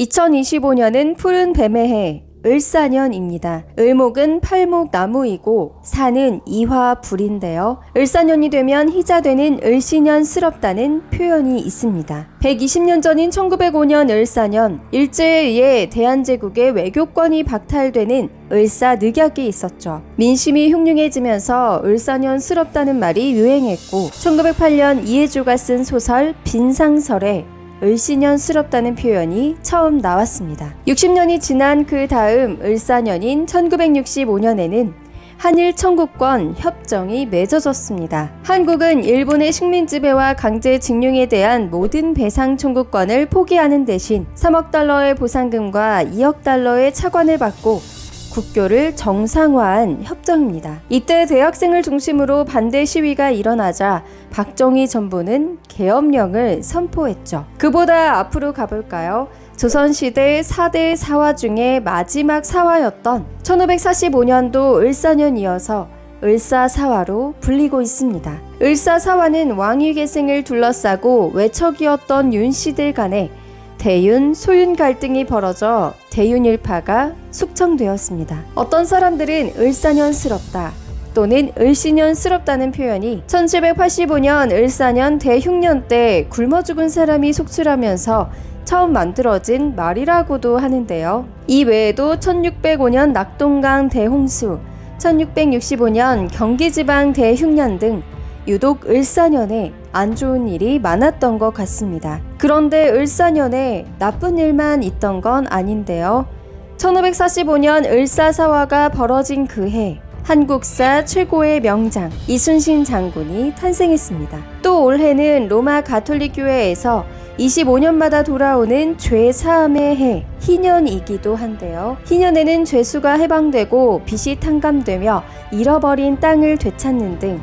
2025년은 푸른 뱀의 해, 을사년입니다. 을목은 팔목 나무이고 산은 이화 불인데요. 을사년이 되면 희자되는 을시년스럽다는 표현이 있습니다. 120년 전인 1905년 을사년 일제에 의해 대한제국의 외교권이 박탈되는 을사 늑약이 있었죠. 민심이 흉흉해지면서 을사년스럽다는 말이 유행했고 1908년 이해주가 쓴 소설 빈상설에 을시년스럽다는 표현이 처음 나왔습니다. 60년이 지난 그 다음 을사년인 1965년에는 한일 청구권 협정이 맺어졌습니다. 한국은 일본의 식민 지배와 강제 징용에 대한 모든 배상 청구권을 포기하는 대신 3억 달러의 보상금과 2억 달러의 차관을 받고 국교를 정상화한 협정입니다. 이때 대학생을 중심으로 반대 시위가 일어나자 박정희 정부는 계엄령을 선포했죠. 그보다 앞으로 가볼까요? 조선시대 4대 사화 중에 마지막 사화였던 1545년도 을사년 이어서 을사사화로 불리고 있습니다. 을사사화는 왕위 계승을 둘러싸고 외척이었던 윤씨들 간에 대윤, 소윤 갈등이 벌어져 대윤 일파가 숙청되었습니다. 어떤 사람들은 을사년스럽다 또는 을시년스럽다는 표현이 1785년 을사년 대흉년 때 굶어 죽은 사람이 속출하면서 처음 만들어진 말이라고도 하는데요. 이 외에도 1605년 낙동강 대홍수, 1665년 경기지방 대흉년 등 유독 을사년에 안 좋은 일이 많았던 것 같습니다. 그런데 을사년에 나쁜 일만 있던 건 아닌데요. 1545년 을사사화가 벌어진 그 해, 한국사 최고의 명장 이순신 장군이 탄생했습니다. 또 올해는 로마 가톨릭 교회에서 25년마다 돌아오는 죄 사함의 해 희년이기도 한데요. 희년에는 죄수가 해방되고 빚이 탕감되며 잃어버린 땅을 되찾는 등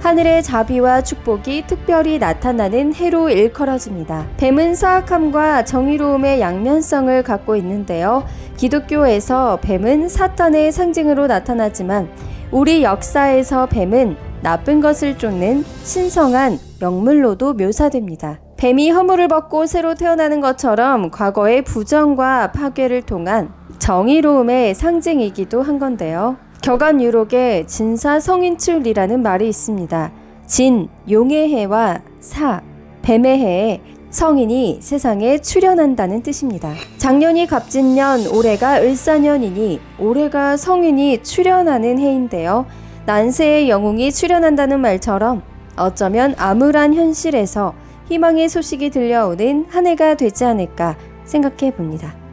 하늘의 자비와 축복이 특별히 나타나는 해로 일컬어집니다. 뱀은 사악함과 정의로움의 양면성을 갖고 있는데요. 기독교에서 뱀은 사탄의 상징으로 나타나지만 우리 역사에서 뱀은 나쁜 것을 쫓는 신성한 영물로도 묘사됩니다. 뱀이 허물을 벗고 새로 태어나는 것처럼 과거의 부정과 파괴를 통한 정의로움의 상징이기도 한 건데요. 격안 유록에 진사 성인출이라는 말이 있습니다. 진, 용의 해와 사, 뱀의 해에 성인이 세상에 출현한다는 뜻입니다. 작년이 갑진년, 올해가 을사년이니 올해가 성인이 출현하는 해인데요. 난세의 영웅이 출현한다는 말처럼 어쩌면 암울한 현실에서 희망의 소식이 들려오는 한 해가 되지 않을까 생각해 봅니다.